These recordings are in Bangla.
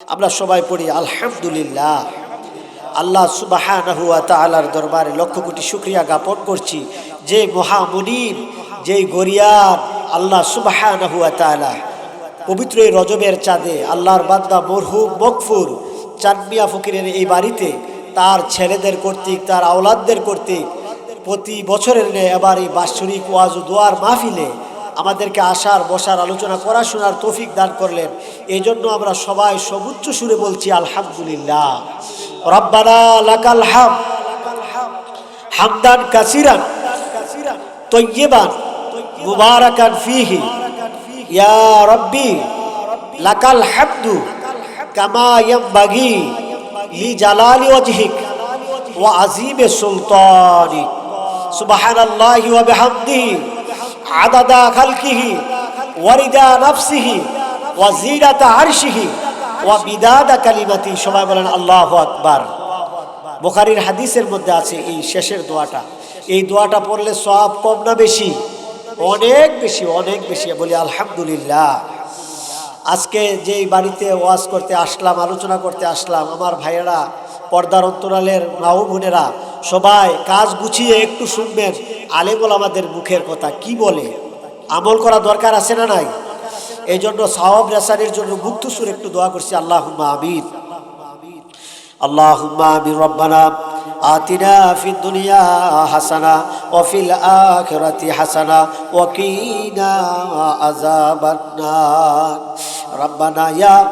আমরা সবাই পড়ি, আলহামদুলিল্লাহ, আল্লাহ তাআলার দরবারে লক্ষ কোটি শুক্রিয়া জ্ঞাপন করছি। যে মহামুনির যেই গরিয়ার আল্লাহ তাআলা, পবিত্র এই রজবের চাঁদে, আল্লাহর বান্দা মরহুম মকফুর চাঁদমিয়া ফকিরের এই বাড়িতে, তার ছেলেদের কর্তৃক, তার আওলাদদের কর্তৃক, প্রতি বছরের এবার এই বাৎসরিক ওয়াজ দোয়ার মাহফিলে আমাদেরকে আসার, বসার, আলোচনা করা, শোনার তৌফিক দান করলেন। এই জন্য আমরা সবাই সবুচ্চ সুরে বলছি, আলহামদুলিল্লাহ। রব্বানা লাকাল হাম, হামদান কাসিরান তৈয়বান মুবারাকান ফিহি। ইয়া রব্বি, লাকাল হামদু, কামা ইয়ামবাগি লি জালালি ওয়াজহিক ওয়া আজিমে সুলতানিক সুবহানাল্লাহি ওয়া বিহামদিহি। আদাদা খালকিহি, ওয়ারিদা নাফসিহি, ওয়া জিরাতা আরশিহি, ওয়া বিদাদা কালিমাতি। সবাই বলেন আল্লাহু আকবার। বুখারীর হাদিসের মধ্যে আছে এই শেষের দোয়াটা। এই দোয়াটা পড়লে সব কম না বেশি? অনেক বেশি অনেক বেশি। বলি, আলহামদুলিল্লাহ। আজকে যেই বাড়িতে ওয়াজ করতে আসলাম, আলোচনা করতে আসলাম, আমার ভাইয়েরা পর্দার অন্তরালের মাও বোনেরা সবাই কাজ গুছিয়ে একটু শুনবেন আলেমল আমাদের মুখের কথা কি বলে আমল করা দরকার আছে না নাই এই জন্য সাহব রেসানির জন্য মুক্ত সুর একটু দোয়া করছি আল্লাহ আমিন اللهم آمين ربنا آتنا في الدنيا حسنة وفي الآخرة حسنة وقنا عذاب النار ربنا يا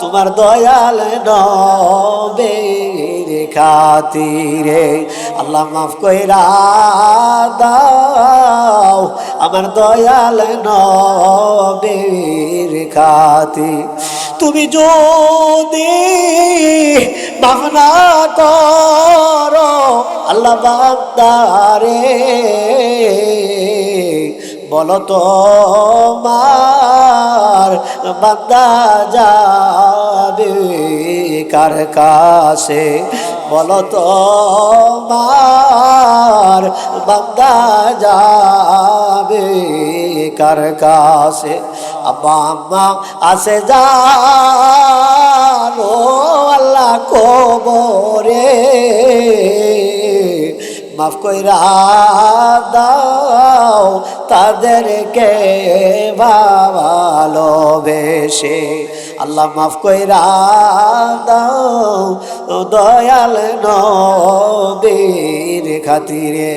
তোমার দয়াল নবের খাতিরে। আল্লাহ মাফ কইরা দাও আমার দয়াল নবের খাতি। তুমি যদি মাফনা করো, আল্লাহ বান্দারে বলো তো মার বান্দা যাবে কার কাছে? বলো তো মার বান্দা যাবে কার কাছে? আব্বা আম্মা, আসে জানো আল্লাহ কবরে। মাফ কইরা দাও তাদেরকে ভালোবেসে। আল্লাহ মাফ কইরা দাও, দয়াল নবীর খাতিরে।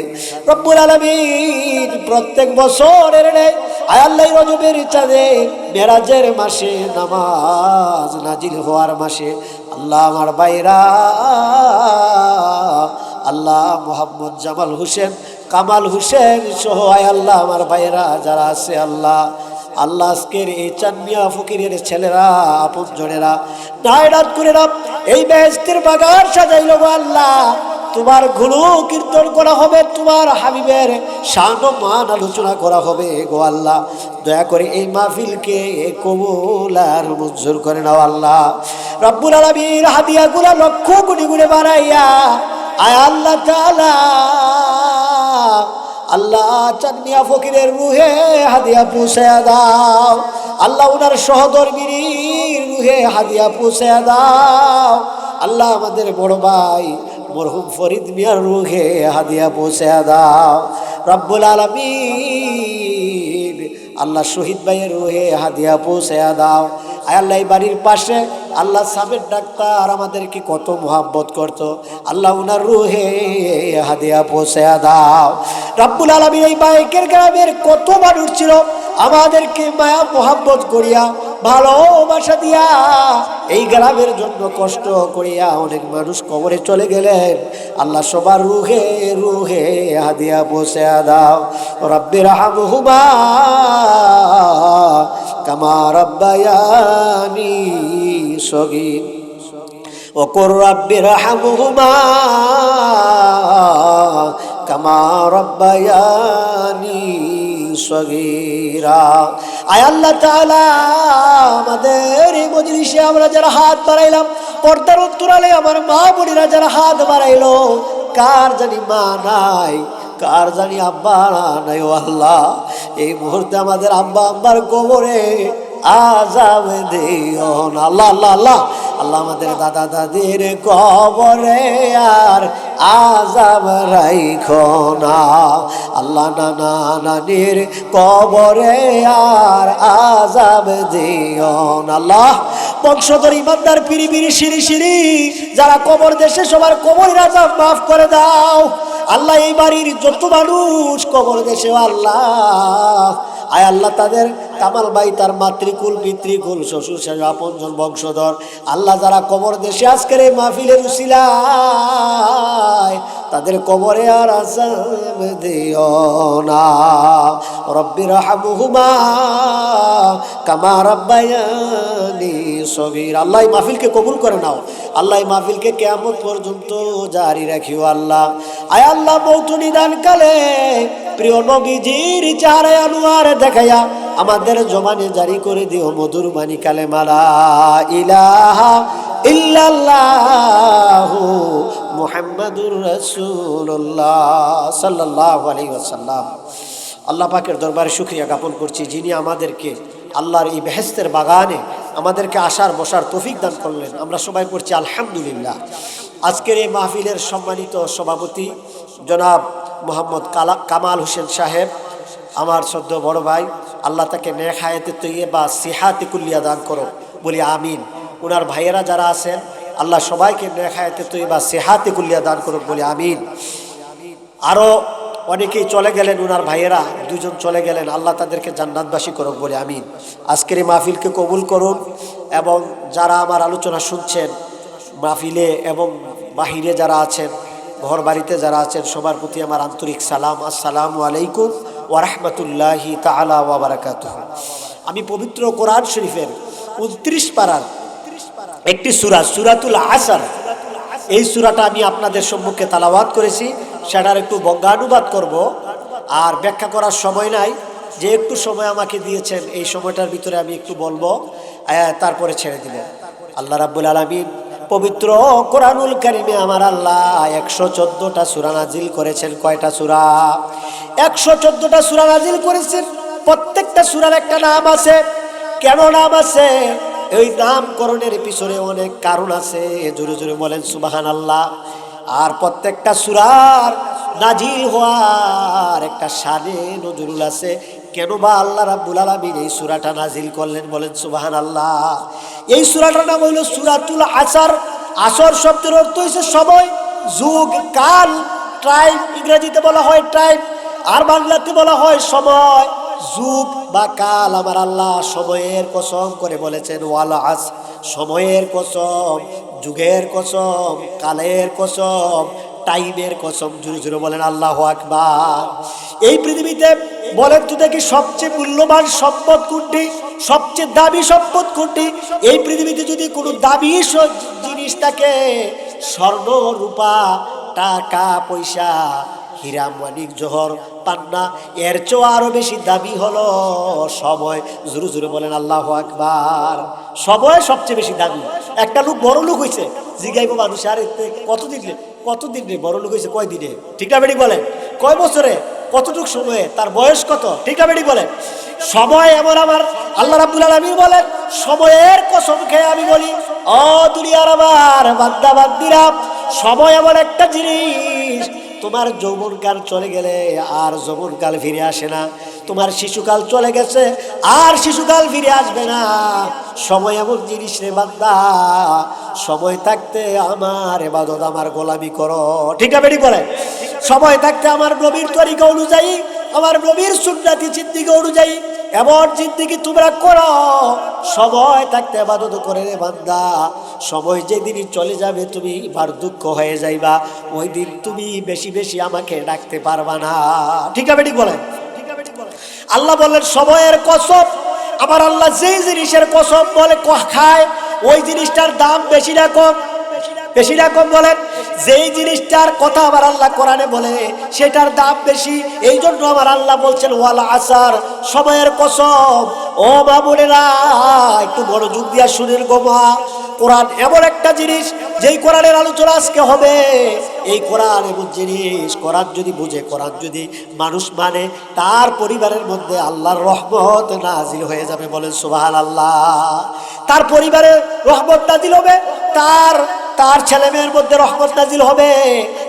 রব্বুল আলামিন প্রত্যেক বছরের নেই আয়াল্লাহ রজবের চাঁদে মেরাজের মাসে, নামাজ নাজিল হওয়ার মাসে আল্লাহ আমার বাইরা আল্লাহ মোহাম্মদ জামাল হোসেন, কামাল হোসেন সহ আয় আল্লাহ আমার ভাইয়েরা যারা আছে আল্লাহ আল্লাহ আজকের এই চানমিয়া ফকিরের ছেলেরা, আপন জনেরা নায়রাত করে রাম এই বেহেস্তের বাগান সাজাইল গো আল্লাহ। তোমার গুরু কীর্তন করা হবে, তোমার হাবিবের শান মান আলোচনা করা হবে গো আল্লাহ। দয়া করে এই মাহফিলকে কবুল আর মঞ্জুর করে নাও আল্লাহ। রব্বুল আলমীর হাদিয়াগুলা লক্ষ কোটি গুণে বাড়াইয়া, আয় আল্লাহ তালা আল্লাহ চাঁদমিয়া ফকিরের রুহে হাদিয়া পুষে দাও। আল্লাহ উনার সহধর্মিনীর রুহে হাদিয়া পুষে দাও। আল্লাহ আমাদের বড় ভাই মরহুম ফরিদ মিয়ার রুহে হাদিয়া পৌঁছে দাও। রব্বুল আলমিন আল্লাহ শহীদ ভাইয়ের রুহে হাদিয়া পৌঁছে দাও। আল্লাহ এই বাড়ির পাশে, আল্লাহ সাবের ডাক্তার আমাদেরকে কত মোহাব্বত করতো। আল্লাহ উনার রুহে হাদিয়া পৌঁছে দাও। রাব্বুল আলমী এই বাইকের গ্রামের কত মানুষ ছিল আমাদেরকে মায়া মোহাম্মত করিয়া, ভালোবাসা দিয়া, এই গ্রামের জন্য কষ্ট করিয়া অনেক মানুষ কবরে চলে গেলেন। আল্লাহ সবার রুহে রুহে হাদিয়া বসে দাও। রব্বের হামহুমা কামা রব্বায়ানি সগি ওকর রব্বের হামহুমা কামা রব্বায়ানি সগীরা। আয় আল্লাহ আমাদের এই মজলিসে আমরা যারা হাত বাড়াইলাম, পর্দার উত্তরালে আমার মা বোনেরা যারা হাত বাড়াইলো, কার জানি মা নাই, কার জানি আব্বা নাই, ও আল্লাহ। এই মুহূর্তে আমাদের আব্বা আব্বার কোমরে আজাব দিও না। আল্লাহ আল্লাহ আল্লাহ। আল্লাহ আমাদের দাদা দাদির কবরে আর আজাব রাইখো না। আল্লাহ নানা নানির কবরে আর আজাব দিও না। আল্লাহ বংশধর, ইমানদার পিড়ি পিড়ি সিঁড়ি সিঁড়ি যারা কবর দেশে সবার কবর আজাব মাফ করে দাও। আল্লাহ এই বাড়ির যত মানুষ কবর দেশে আল্লাহ। আয় আল্লাহ তাদের কামাল ভাই তার মাতৃকুল, পিতৃকুল, শ্বশুর শেষ আপনজন বংশধর। আল্লাহ যারা কবর দেশে আজকের এই মাহফিলের উসিলায়, তাদের কবরে আর আসাম দিও না। রব্বির কামা রব্বায়ানি সগীর। আল্লাহ মাহফিলকে কবুল করে নাও। আল্লাহ মাহফিলকে কেয়ামত পর্যন্ত জারি রাখিও আল্লাহ। আয় আল্লাহ মৌত নিদান কালে প্রিয় নবীজির চারে আনুয়ার দেখাইয়া আমাদের জমানে জারি করে দিও মধুর মানি কালে মালা ইলাহা ইল্লাল্লাহু মুহাম্মাদুর রাসূলুল্লাহ সাল্লাল্লাহু আলাইহি আল্লাহ পাকের দরবারে শুক্রিয়া জ্ঞাপন করছি যিনি আমাদেরকে আল্লাহর এই বেহেস্তের বাগানে আমাদেরকে আসার বসার তৌফিক দান করলেন। আমরা সবাই পড়ছি আলহামদুলিল্লাহ। আজকের এই মাহফিলের সম্মানিত সভাপতি জনাব মোহাম্মদ কালা কামাল হোসেন সাহেব আমার সদ্য বড় ভাই, আল্লাহ তাকে নেক হায়াতে তৈয়ে বা সিহাতে কুল্লিয়া দান করো। বলি আমিন। ওনার ভাইয়েরা যারা আছেন, আল্লাহ সবাইকে নেক হায়াতে তৈয়ে বা সিহাতে কুল্লিয়া দান করুক, বলি আমিন। আরও অনেকেই চলে গেলেন ওনার ভাইয়েরা দুজন চলে গেলেন, আল্লাহ তাদেরকে জান্নাতবাসী করুক, বলে আমিন। আজকের এই মাহফিলকে কবুল করুন এবং যারা আমার আলোচনা শুনছেন, মাহফিলে এবং বাহিরে যারা আছেন ঘর বাড়িতে যারা আছেন, সবার প্রতি আমার আন্তরিক সালাম। আসসালামু আলাইকুম। ওয়ারহমতুল্লাহি তালা ওয়াবারাকাত আমি পবিত্র কোরআন শরীফের উনত্রিশ পাড়ার একটি সুরা, সুরাতুল আসার। এই সুরাটা আমি আপনাদের সম্মুখে তালাবাদ করেছি, সেটার একটু বজ্ঞানুবাদ করব। আর ব্যাখ্যা করার সময় নাই, যে একটু সময় আমাকে দিয়েছেন, এই সময়টার ভিতরে আমি একটু বলব তারপরে ছেড়ে দিলেন আল্লাহ রাব্বুল আলমিন পবিত্র কোরআনুল কারিমে আমার আল্লাহ একশো চোদ্দটা সুরা নাজিল করেছেন। কয়টা সুরা? একশো চোদ্দটা সুরা নাজিল করেছেন। প্রত্যেকটা সুরার একটা নাম আছে। কেন নাম আছে? এই নামকরণের পিছনে অনেক কারণ আছে। জোরে জোরে বলেন সুবাহান আল্লাহ আর প্রত্যেকটা সুরার নাজিল হওয়ার একটা সানে নজরুল আছে। কেন বা আল্লাহ রাব্বুল আলামিন এই সুরাটা নাজিল করলেন? বলেন সুবাহান আল্লাহ এই সুরাটার নাম হইল সুরাতুল আসার। আসর শব্দের অর্থ হয়েছে সময়, যুগ, কাল টাইম ইংরেজিতে বলা হয় ট্রাইব আর বাংলাতে বলা হয় সময়, যুগ বা কাল। আমার আল্লাহ সময়ের কসম করে বলেছেন, ওয়াল আস, সময়ের কসম, যুগের কসম, কালের কসম টাইমের কসম জুড়ে জুড়ে বলেন, আল্লাহ আকবার। এই পৃথিবীতে বলেন তো দেখি সবচেয়ে মূল্যবান সম্পদ কোনটি? সবচেয়ে দামি সম্পদ কোনটি? এই পৃথিবীতে যদি কোনো স- জিনিস থাকে স্বর্ণ রূপা টাকা, পয়সা হীরা মানিক জহর, পান্না, এর চেয়েও আরও বেশি দাবি হলো সময়। জোরে জোরে বলেন, আল্লাহ আকবার। সময় সবচেয়ে বেশি দাবি একটা লোক বড় লোক হয়েছে জিগাইব মানুষ, আর এতে কতদিন রে কতদিন বড় লোক হয়েছে কয় দিনে ঠিক না বেড়ি বলেন কয় বছরে? কতটুক সময়ে? তার বয়স কত? ঠিক না বেড়ি বলেন সময় এমন আমার আল্লাহ রাবুল আলমী বলেন, সময়ের কসম খেয়ে আমি বলি, অ দুনিয়ার আমার বাদ্দা বাদ্দিরা সময় এমন একটা জিনিস তোমার যৌবনকাল চলে গেলে আর যৌবনকাল ফিরে আসে না। তোমার শিশুকাল চলে গেছে, আর শিশুকাল ফিরে আসবে না। সময় এমন জিনিস রে বান্দা, সময় থাকতে আমার এবাদত, আমার গোলামি করো। ঠিক আছে বলে? সময় থাকতে আমার নবীর তরিকা অনুযায়ী, আমার নবীর সুন্নাতি চিন্তিকা অনুযায়ী, এমন জিন্দিগি তোমরা করো। সময় থাকতে আবাদত করে রে বান্দা সময় যেদিনই চলে যাবে তুমি বার দুঃখ হয়ে যাইবা। ওই দিন তুমি বেশি বেশি আমাকে ডাকতে পারবা না। ঠিক আছে, ঠিক বলেন। আল্লাহ বললেন, সময়ের কসম। আমার আল্লাহ যেই জিনিসের কসম বলে খায়, ওই জিনিসটার দাম বেশি না কম। বেশি না কম বলেন। যেই জিনিসটার কথা আমার আল্লাহ কোরআনে বলে, সেটার দাম বেশি। এই জন্য আমার আল্লাহ বলছেন, ওয়ালা আসার, সময়ের কসম। ও বাবুরেরা একটু বড় যুগ দিয়া শুনের গোমা কোরআন এমন একটা জিনিস, যেই কোরআনের আলোচনা আজকে হবে। এই কোরআন এমন জিনিস, কোরআন যদি বুঝে, কোরআন যদি মানুষ মানে তার পরিবারের মধ্যে আল্লাহর রহমত নাজিল হয়ে যাবে বলেন সুবাহান আল্লাহ তার পরিবারে রহমত নাজিল হবে, তার তার ছেলে মেয়ের মধ্যে রহমত নাজিল হবে,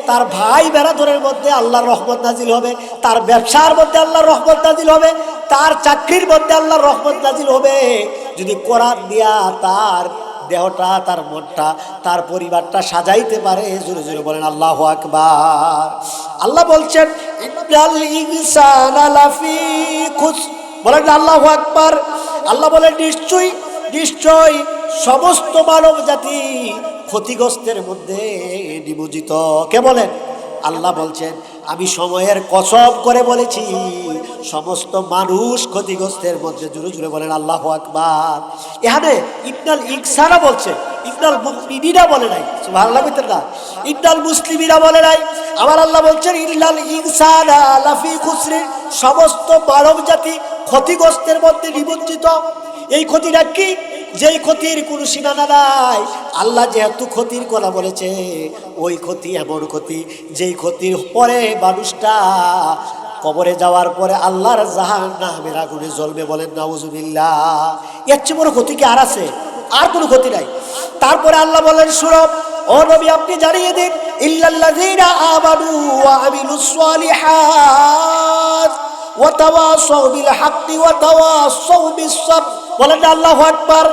তার ভাই বেড়াধরের মধ্যে আল্লাহর রহমত নাজিল হবে, তার ব্যবসার মধ্যে আল্লাহর রহমত নাজিল হবে, তার চাকরির মধ্যে আল্লাহর রহমত নাজিল হবে। যদি কোরআন দিয়া তার দেহটা, তার মনটা, তার পরিবারটা সাজাইতে পারে। জোরে জোরে বলেন, আল্লাহ আকবার। আল্লাহ বলছেন বলেন, আল্লাহ আকবার। আল্লাহ বলেন, নিশ্চয়ই নিশ্চয় সমস্ত মানব জাতি ক্ষতিগ্রস্তের মধ্যে নিমজ্জিত। কে বলেন? আল্লাহ বলছেন আমি সময়ের কসম করে বলেছি। সমস্ত মানুষ ক্ষতিগ্রস্তের মধ্যে জুড়ে জুড়ে বলেন আল্লাহ আকবার। এখানে ইবনাল ইকসারা বলছে, ইবনাল মুমিনিরা বলে নাই, সুবহানাল্লাহ বলতেন না। ইবনাল মুসলিমিরা বলে নাই। আমার আল্লাহ বলছেন ইল্লাল ইনসানা লাফি খুসরি, সমস্ত মানব জাতি ক্ষতিগ্রস্তের মধ্যে নিমজ্জিত। এই ক্ষতিটা কি? যেই ক্ষতির কোনো সীমানা নাই, আল্লাহ যেহেতু ক্ষতির কথা বলেছে, ওই ক্ষতি এমন ক্ষতি, যেই ক্ষতির পরে মানুষটা কবরে যাওয়ার পরে আল্লাহর জাহান নামের আগুনে জ্বলবে বলেন, নাউজুবিল্লাহ। এর চেয়ে বড় ক্ষতি কি আর আছে? আর কোনো ক্ষতি নাই। তারপরে আল্লাহ বলেন সুরভ ও নবী, আপনি জানিয়ে দিন, ইল্লাল্লাযীনা আমানু ওয়া আমিলুস সালিহাত, ওয়া তাওয়াসাউ বিল হাক্কি ওয়া তাওয়াসাউ বিস সাবর। বলেন আল্লাহ আকবার।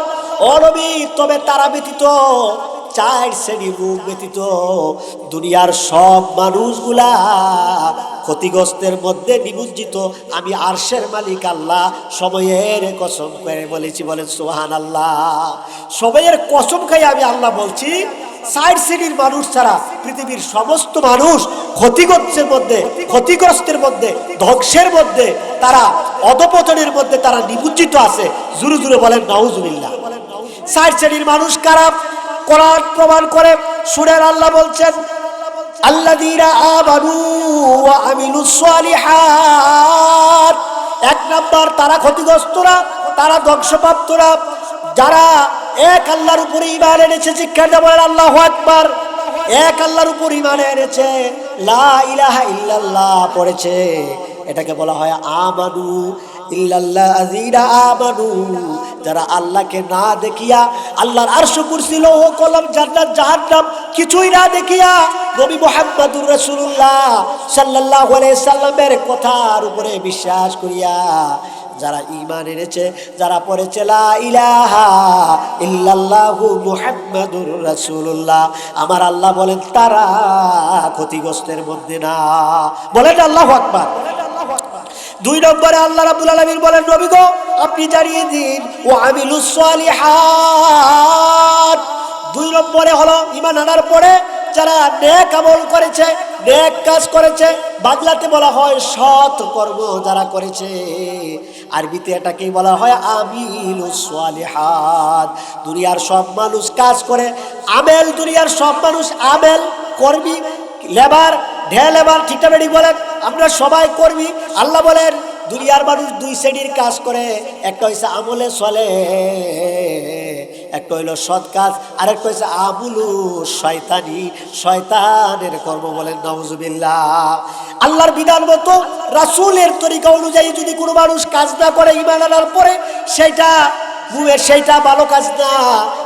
অনবী তবে তারা ব্যতীত চার শ্রেণির রূপ ব্যতীত দুনিয়ার সব মানুষগুলা ক্ষতিগ্রস্তের মধ্যে নিমজ্জিত। আমি আরশের মালিক আল্লাহ, সময়ের কসম করে বলেছি, বলেন সোহান আল্লাহ সময়ের কসম খাই আমি আল্লাহ বলছি ষাট শ্রেণির মানুষ ছাড়া পৃথিবীর সমস্ত মানুষ ক্ষতিগ্রস্তের মধ্যে ক্ষতিগ্রস্তের মধ্যে, ধ্বংসের মধ্যে, তারা অধপতনের মধ্যে তারা নিমজ্জিত আছে। জুরু জুরু বলেন, নাউজুবিল্লাহ। ষাট শ্রেণির মানুষ কারা? কোরআন প্রমাণ করে সুরের আল্লাহ বলছেন, আল্লাযীনা আমানু ওয়া আমিলুস সালিহাত। এক নাম্বার, তারা ক্ষতিগ্রস্তরা, তারা ধ্বংসপ্রাপ্তরা। যারা এক আল্লাহর উপরে ইমান এনেছে শিক্ষাটা বলেন আল্লাহ আকবার। এক আল্লাহর উপর ইমান এনেছে, লা ইলাহা ইল্লাল্লাহ পড়েছে। এটাকে বলা হয় আমানু। যারা আল্লাহকে না দেখিয়া, আল্লাহর আরশ কুরসি, লৌহ, কলম, জান্নাত, জাহান্নাম কিছুই না দেখিয়া নবী মুহাম্মদুর রাসূলুল্লাহ সাল্লাল্লাহু আলাইহি সাল্লামের কথার উপরে বিশ্বাস করিয়া যারা ইমান এনেছে, যারা পড়েছে রাসূলুল্লাহ। আমার আল্লাহ বলেন, তারা ক্ষতিগ্রস্তের মধ্যে না। বলেন আল্লাহ আকবার। দুই নম্বরে আল্লাহ রাব্বুল আলামিন বলেন, নবী গো, আপনি জানিয়ে দিন, ও আমিলুস দুই নম্বরে হলো, ঈমান আনার পরে যারা নেক আমল করেছে, নেক কাজ করেছে বাংলাতে বলা হয় সৎ কর্ম যারা করেছে। আরবিতে এটাকেই বলা হয় আমিলুস সালিহাত। দুনিয়ার সব মানুষ কাজ করে, আমেল, দুনিয়ার সব মানুষ আমেল, কর্মী, লেবার ঢে লেবার বেড়ি বলেন, আমরা সবাই কর্মী। আল্লাহ বলেন, দুনিয়ার মানুষ দুই শ্রেণির কাজ করে, একটা হচ্ছে আমলে চলে একটা হইল সৎ কাজ আর একটা হচ্ছে আমুলু শয়তানি, শয়তানের কর্ম বলেন নওজুবিল্লাহ আল্লাহর বিধান মতো, রাসুলের তরিকা অনুযায়ী যদি কোনো মানুষ কাজ না করে ইমান আনার পরে মুয়ের সেইটা ভালো কাজ না,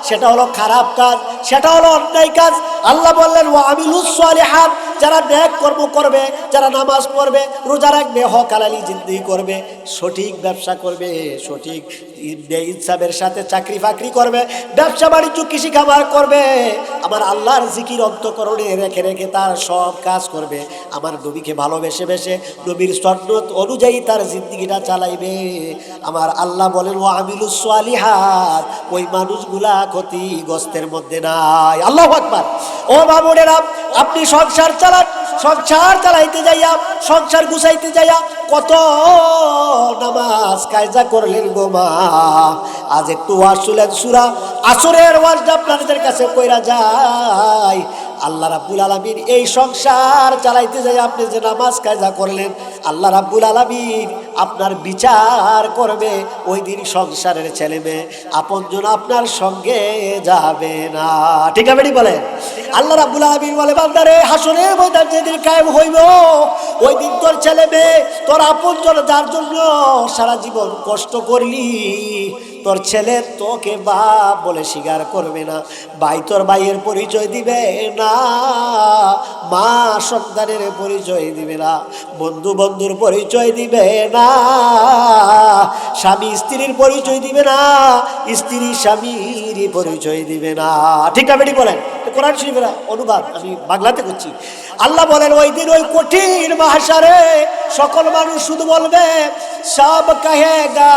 সেটা হলো খারাপ কাজ, সেটা হলো অন্যায় কাজ, আল্লাহ বললেন ও আমিলুস সালিহাত যারা ন্যাক কর্ম করবে, যারা নামাজ পড়বে, রোজা রাখবে, হক হালালি জিন্দিগি করবে, সঠিক ব্যবসা করবে, সঠিক ইনসাফের সাথে চাকরি ফাকরি করবে, ব্যবসা বাণিজ্য কৃষি খামার করবে, আমার আল্লাহর জিকির অন্তকরণে রেখে রেখে তার সব কাজ করবে। আমার নবীকে ভালোবেসে বেসে নবীর সন্ন্যত অনুযায়ী তার জিন্দিগিটা চালাইবে। আমার আল্লাহ বলেন ও আমিলুস সালিহাত ওই মানুষগুলা ক্ষতিগ্রস্তের মধ্যে নাই। আল্লাহ ও বাবুরেরা আপনি সংসার চালান চালান সংসার চালাইতে যাইয়া, সংসার গুছাইতে যাইয়া কত নামাজ কায়দা করলেন গো মা। আজ একটু ওয়াজ শুলেন সুরা, আসরের ওয়াজটা আপনাদের কাছে কইরা যায় আল্লাহ রাব্বুল আলামিন এই সংসার চালাইতে যাই আপনি যে নামাজ কায়দা করলেন, আল্লাহ রাব্বুল আলামিন আপনার বিচার করবে, ওই দিন সংসারের ছেলে মেয়ে আপনজন আপনার সঙ্গে যাবে না। ঠিক আছে বলেন? আল্লাহ রাব্বুল আলামিন বলে, বান্দারে হাসনের ময়দান যেদিন কায়েম হইব, ওই দিন তোর ছেলে মেয়ে, তোর আপনজন, যার জন্য সারা জীবন কষ্ট করলি তোর ছেলে তোকে বাপ বলে স্বীকার করবে না। ভাই তোর ভাইয়ের পরিচয় দিবে না। মা সন্তানের পরিচয় দিবে না। বন্ধু বন্ধুর পরিচয় দিবে না। স্বামী স্ত্রীর পরিচয় দিবে না। স্ত্রী স্বামীর পরিচয় দিবে না। ঠিক আছে বলেন? কোরআন শরীফের অনুবাদ আমি বাংলাতে করছি। আল্লাহ বলেন ওই দিন ওই কঠিন মাহাসারে সকল মানুষ শুধু বলবে, সব কাহেগা,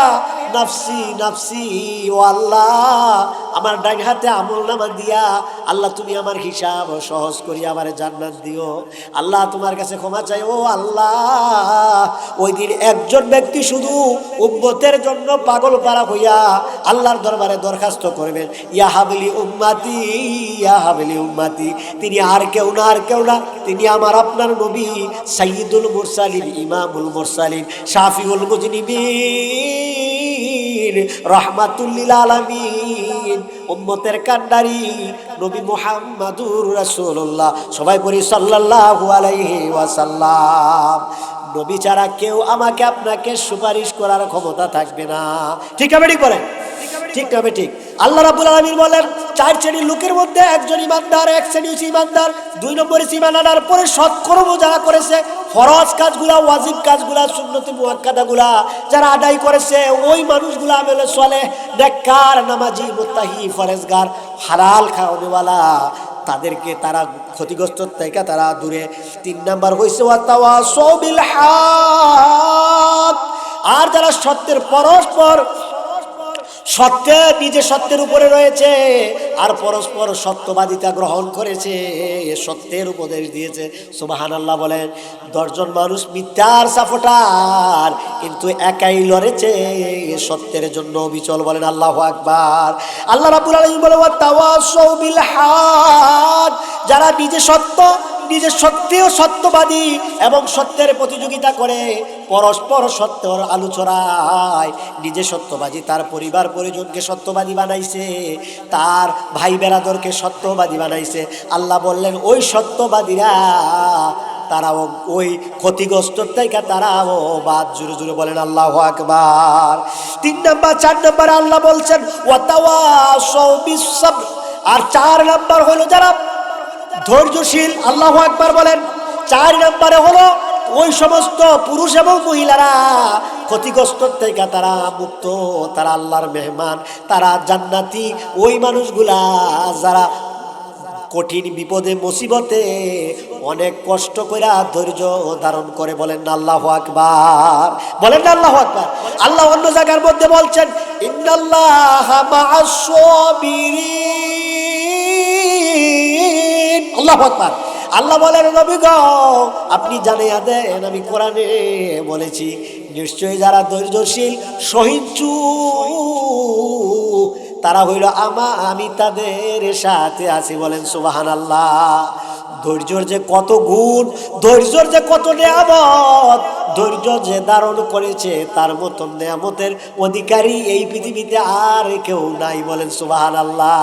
নাফসি নাফসি, ও আল্লাহ, আমার ডান হাতে আমল নামা দিয়া, আল্লাহ তুমি আমার হিসাব সহজ করি আমার জান্নাত দিও। আল্লাহ তোমার কাছে ক্ষমা চাই, ও আল্লাহ ওই দিন একজন ব্যক্তি শুধু উম্মতের জন্য পাগল পারা হইয়া আল্লাহর দরবারে দরখাস্ত করবেন, ইয়া হাবলি উম্মাতি, ইয়া হাবলি উম্মাতি। তিনি আর কেউ না, আর কেউ না। তিনি আমার আপনার নবী, সাইয়্যিদুল মুরসালিন, ইমামুল মুরসালিন, শাফিউল মুজনিবিন রহমাতুল্লিল আলামিন, উম্মতের কান্ডারি, নবী মুহাম্মাদুর রাসূলুল্লাহ। সবাই পড়ি সাল্লাল্লাহু ওয়াসাল্লাম। নবী ছাড়া কেউ আমাকে আপনাকে সুপারিশ করার ক্ষমতা থাকবে না। ঠিক আছে ঠিক বলেন? ঠিক না ঠিক। আল্লাহ রাবুল আলমীর বলেন, চার শ্রেণির লোকের মধ্যে একজন ইমানদার, এক শ্রেণি হচ্ছে ইমানদার, দুই নম্বরে ইমান আনার পরে সৎকর্ম যারা করেছে, ফরজ কাজগুলা, ওয়াজিব কাজগুলা, সুন্নতি মুয়াক্কাদাগুলা যারা আদায় করেছে, ওই মানুষগুলা মেলে চলে, নেককার, নামাজি, মুত্তাহি, ফরেজগার, হালাল খাওয়ানেওয়ালা। তাদেরকে তারা ক্ষতিগ্রস্ত থেকে তারা দূরে। তিন নাম্বার হয়েছে হক আর যারা সত্যের পরস্পর সত্যে, নিজে সত্যের উপরে রয়েছে, আর পরস্পর সত্যবাদিতা গ্রহণ করেছে, সত্যের উপদেশ দিয়েছে। সুবাহান আল্লাহ বলেন, দশজন মানুষ মিথ্যার সাফোটার, কিন্তু একাই লড়েছে সত্যের জন্য বিচল বলেন আল্লাহ আকবার। আল্লাহ রাবুল আলম বলে যারা নিজে সত্য নিজের সত্যেও সত্যবাদী এবং সত্যের প্রতিযোগিতা করে পরস্পর সত্যর আলোচনায় নিজে সত্যবাদী, তার পরিবার পরিজনকে সত্যবাদী বানাইছে, তার ভাই বেড়াদরকে সত্যবাদী বানাইছে। আল্লাহ বললেন, ওই সত্যবাদীরা, তারাও ওই ক্ষতিগ্রস্ত থেকে তারাও বাদ। জুড়ে জুড়ে বলেন, আল্লাহ আকবার। তিন নম্বর, চার নম্বর, আল্লাহ বলছেন আর চার নম্বর হলো যারা ধৈর্যশীল, আল্লাহ একবার বলেন। চার নম্বরে হলো ওই সমস্ত পুরুষ এবং মহিলারা ক্ষতিগ্রস্ত থেকে তারা মুক্ত, তারা আল্লাহর মেহমান, তারা জান্নাতি। ওই মানুষগুলা যারা কঠিন বিপদে, মুসিবতে অনেক কষ্ট করে ধৈর্য ধারণ করে বলেন না আল্লাহ আকবার। বলেন না আল্লাহ আকবার। আল্লাহ অন্য জায়গার মধ্যে বলছেন সাবিরিন আল্লাহ আল্লাহ বলেন, নবী গো, আপনি জানিয়ে দেন, আমি কোরআনে বলেছি, নিশ্চয়ই যারা ধৈর্যশীল সহিঞ্চু তারা হইল আমা, আমি তাদের সাথে আছি। বলেন সুবাহান আল্লাহ ধৈর্যর যে কত গুণ, ধৈর্যর যে কত নিয়ামত, ধৈর্য যে ধারণ করেছে, তার মতন নিয়ামতের অধিকারী এই পৃথিবীতে আর কেউ নাই। বলেন সুবাহান আল্লাহ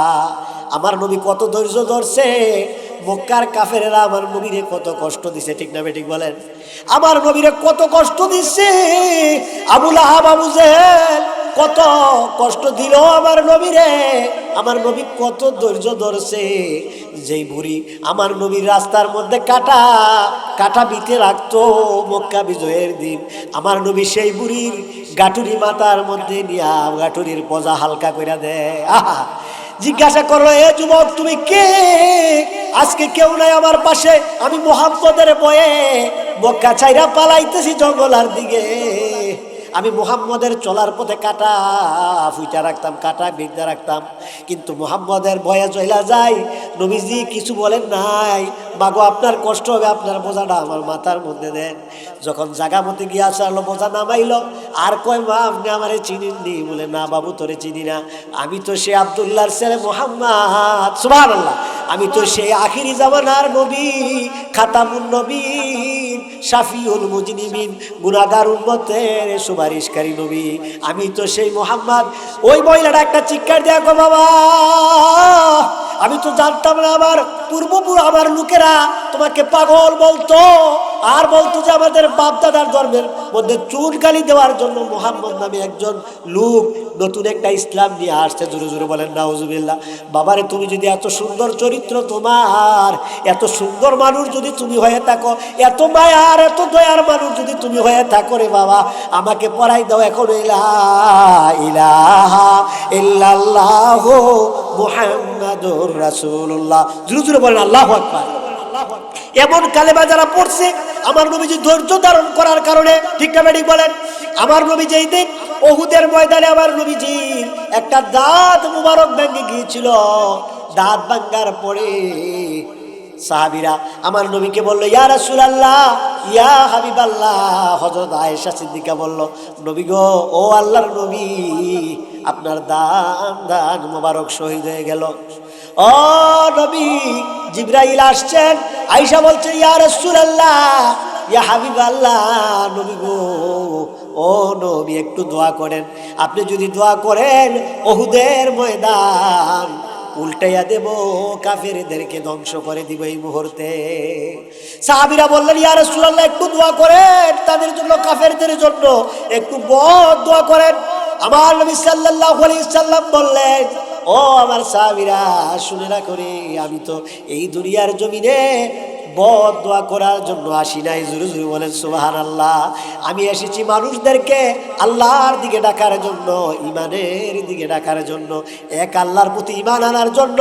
আমার নবী কত ধৈর্য ধরছে মক্কার কাফেরেরা আমার নবীরে কত কষ্ট দিছে, ঠিক না বেঠিক বলেন? আমার নবীরে কত কষ্ট দিচ্ছে আবুল আহাব, আবু কত কষ্ট দিল আমার নবীরে? আমার নবী কত ধৈর্য ধরছে। যেই বুড়ি আমার নবীর রাস্তার মধ্যে কাটা কাটা বিতে রাখতো মক্কা বিজয়ের দিন। আমার নবী সেই বুড়ির গাটুরি মাতার মধ্যে নিয়া গাটুরির পজা হালকা করে দেয়। আহা! জিজ্ঞাসা করল, এ যুবক, তুমি কে? আজকে কেউ নাই আমার পাশে, আমি মোহাম্মদের বয়ে। মক্কা চাইরা পালাইতেছি জঙ্গলার দিকে। আমি মোহাম্মদের চলার পথে কাটা ফুইটা রাখতাম, কাটা বিদ্যা রাখতাম। কিন্তু মোহাম্মদের ভয়ে চলা যায় নবীজি কিছু বলেন নাই। মাগো, আপনার কষ্ট হবে, আপনার বোঝাটা আমার মাথার মধ্যে দেন। যখন জাগা মতে গিয়ে আসালো, বোঝা নামাইলো, আর কয়, মা, আপনি আমারে চিনিননি? বলে, না বাবু, তোরে চিনি না। আমি তো সে আবদুল্লাহর ছেলে মোহাম্মদ। সুবহানাল্লাহ। আমি তো সেই আখিরি জামানার নবী, খাতামুন নবীন শাফিউল মুজনিমিন গুনাগার উন্মতের সুপারিশকারী নবী। আমি তো সেই মোহাম্মদ। ওই মহিলাটা একটা চিৎকার দেখো বাবা। আমি তো জানতাম না আমার পূর্বপুর আমার লোকেরা তোমাকে পাগল বলতো। আর বলতো যে আমাদের বাপদাদার ধর্মের মধ্যে চুনকালি দেওয়ার জন্য মোহাম্মদ নামে একজন লোক নতুন একটা ইসলাম নিয়ে আসছে। জোরে জোরে বলেন, নাউজুবিল্লাহ। বাবারে, তুমি যদি এত সুন্দর চরিত্র তোমার, এত সুন্দর মানুষ যদি তুমি হয়ে থাকো, এত মায়ার, এত দয়ার মানুষ যদি তুমি হয়ে থাকো রে বাবা, আমাকে পড়াই দাও এখন, ইলাহা ইলাহা, ইল্লাল্লাহ মুহাম্মাদুর রাসূলুল্লাহ। জোরে জোরে বলেন, আল্লাহু আকবার। এমন কালেমা যারা পড়ছে, আমার নবীজি ধৈর্য ধারণ করার কারণে, ঠিক না বলেন? আমার নবীজি এই দিন ওহুদের ময়দানে আমার নবীজির একটা দাঁত মুবারক ভেঙে গিয়েছিল। দাঁত ভাঙ্গার পরে সাহাবিরা আমার নবীকে বলল, ইয়া রাসুল আল্লাহ ইয়া হাবিব আল্লাহ হযরত আয়েশা সিদ্দিকা বলল, নবী গো, ও আল্লাহর নবী আপনার দান দান মোবারক শহীদ হয়ে গেল। ও নবী, জিব্রাইল আসছেন, আয়েশা বলছে, ইয়া রাসূলুল্লাহ, ইয়া হাবিব আল্লাহ নবী গো, ও নবী, একটু দোয়া করেন। আপনি যদি দোয়া করেন, ওহুদের ময়দান উল্টাইয়া দেব, কাফেরদেরকে ধ্বংস করে দিব এই মুহূর্তে। সাহাবিরা বললেন, ইয়া রাসূলুল্লাহ, একটু দোয়া করেন, তাদের জন্য, কাফেরদের জন্য একটু বড় দোয়া করেন। আমার নবী সাল্লাল্লাহু আলাইহি সাল্লাম বললেন, ও আমার সাহাবিরা, শুনে না করে আমি তো এই দুনিয়ার জমিনে বদ দোয়া করার জন্য আসি নাই। জুরু জুরু বলেন সুবাহান আল্লাহ আমি এসেছি মানুষদেরকে আল্লাহর দিকে ডাকার জন্য ইমানের দিকে ডাকার জন্য, এক আল্লাহর প্রতি ইমান আনার জন্য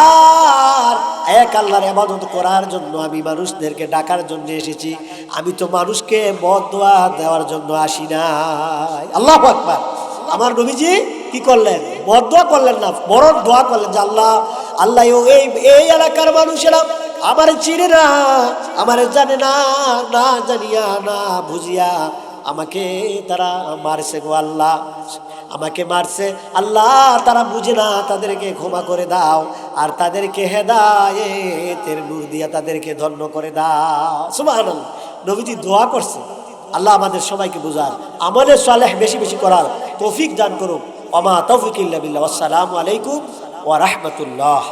আর এক আল্লাহর আবাদত করার জন্য আমি মানুষদেরকে ডাকার জন্য এসেছি। আমি তো মানুষকে বদ দোয়া দেওয়ার জন্য আসি নাই। আল্লাহ আকবার। আমার নবীজি কি করলেন? বদোয়া করলেন না বড় দোয়া করলেন যে আল্লাহ আল্লাহ এই এই এলাকার মানুষেরা আমার চিনে না, আমার জানে না না জানিয়া, না বুঝিয়া আমাকে তারা মারছে গো আল্লাহ। আমাকে মারছে, আল্লাহ তারা বুঝে না, তাদেরকে ক্ষমা করে দাও, আর তাদেরকে হেদায়েতের নূর দিয়া তাদেরকে ধন্য করে দাও। সুবহানাল্লাহ। নবীজি দোয়া করছে। আল্লাহ আমাদের সবাইকে বুঝার আমাদের সালেহ বেশি বেশি করার তৌফিক দান করুক। অমা তৌফিক বিল্লাহ। আসসালামু আলাইকুম ওয়া রাহমাতুল্লাহ।